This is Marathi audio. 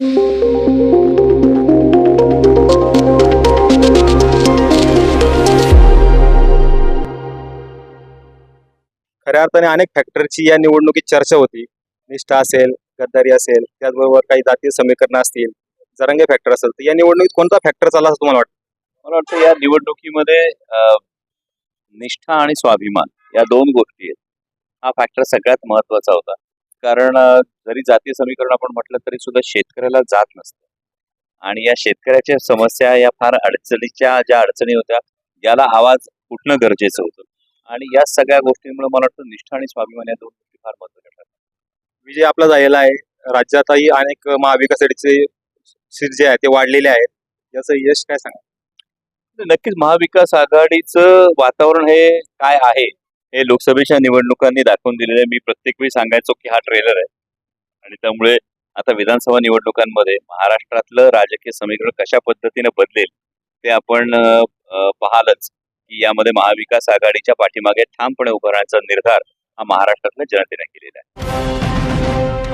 खऱ्या अर्थाने अनेक फॅक्टरची या निवडणुकीत चर्चा होती. निष्ठा असेल गद्दारी असेल त्याचबरोबर काही जातीय समीकरण असतील जरंगे फॅक्टर असेल तर या निवडणुकीत कोणता फॅक्टर चालला असं तुम्हाला वाटतं? मला वाटतं या निवडणुकीमध्ये निष्ठा आणि स्वाभिमान या दोन गोष्टी आहेत. हा फॅक्टर सगळ्यात महत्त्वाचा होता. कारण जरी जातीय समीकरण आपण म्हटलं तरी सुद्धा शेतकऱ्याला जात नसतं. आणि या शेतकऱ्याच्या समस्या या फार अडचणीच्या ज्या अडचणी होत्या याला आवाज उठणं गरजेचं होतं. आणि या सगळ्या गोष्टींमुळे मला वाटतं निष्ठा आणि स्वाभिमान या दोन गोष्टी फार महत्त्वाच्या ठरतात. विजय आपला झालेला आहे. राज्यातही अनेक महाविकास आघाडीचे सीट जे आहेत ते वाढलेले आहेत. याचं यश काय सांगा? नक्कीच महाविकास आघाडीचं वातावरण हे काय आहे? हे लोकसभेच्या निवडणुकांनी दाखवून दिलेलं आहे. मी प्रत्येक वेळी सांगायचो की हा ट्रेलर आहे. आणि त्यामुळे आता विधानसभा निवडणुकांमध्ये महाराष्ट्रातलं राजकीय समीकरण कशा पद्धतीने बदलेल ते आपण पाहालच की यामध्ये महाविकास आघाडीच्या पाठीमागे ठामपणे उभं राहण्याचा निर्धार हा महाराष्ट्रातल्या जनतेने केलेला आहे.